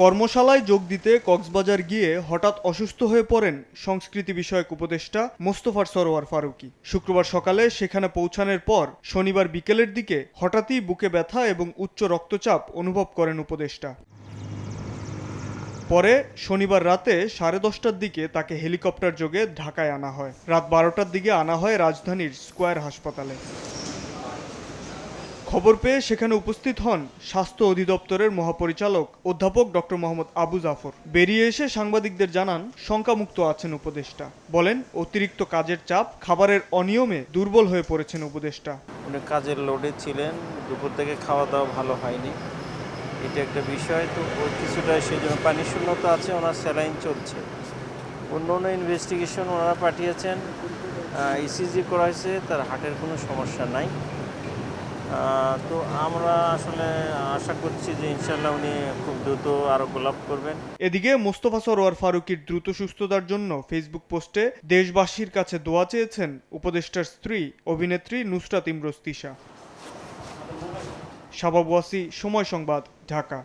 কর্মশালায় যোগ দিতে কক্সবাজার গিয়ে হঠাৎ অসুস্থ হয়ে পড়েন সংস্কৃতি বিষয়ক উপদেষ্টা মোস্তফার সরোয়ার ফারুকী। শুক্রবার সকালে সেখানে পৌঁছানোর পর শনিবার বিকেলের দিকে হঠাৎই বুকে ব্যথা এবং উচ্চ রক্তচাপ অনুভব করেন উপদেষ্টা। পরে শনিবার রাতে সাড়ে দশটার দিকে তাকে হেলিকপ্টার যোগে ঢাকায় আনা হয়। রাত বারোটার দিকে আনা হয় রাজধানীর স্কয়ার হাসপাতালে। খবর পেয়ে সেখানে উপস্থিত হন স্বাস্থ্য অধিদপ্তরের মহাপরিচালক অধ্যাপক ডক্টর মোহাম্মদ আবু জাফর। বেরিয়ে এসে সাংবাদিকদের জানান, শঙ্কামুক্ত আছেন উপদেষ্টা। বলেন, অতিরিক্ত কাজের চাপ খাবারের অনিয়মে দুর্বল হয়ে পড়েছেন উপদেষ্টা। উনি কাজের লোডে ছিলেন, দুপুর থেকে খাওয়া দাওয়া ভালো হয়নি। এটা একটা বিষয়, তো কিছুটা সেই জন্য পানি শূন্যতা আছে, ওনার স্যালাইন চলছে। অন্য অন্য ইনভেস্টিগেশন ওনারা পাঠিয়েছেন ইসিজি করা হয়েছে তার হার্টের কোনো সমস্যা নাই। তো আমরা আসলে আশা করছি যে ইনশাল্লাহ উনি খুব দ্রুত আরোগ্য লাভ করবেন। এদিকে মোস্তফা সরোয়ার ফারুকীর দ্রুত সুস্থতার জন্য ফেসবুক পোস্টে দেশবাসীর কাছে দোয়া চেয়েছেন উপদেষ্টার স্ত্রী, অভিনেত্রী নুসরাত ইমরোজ তিশা। ওয়াসি, সময় সংবাদ, ঢাকা।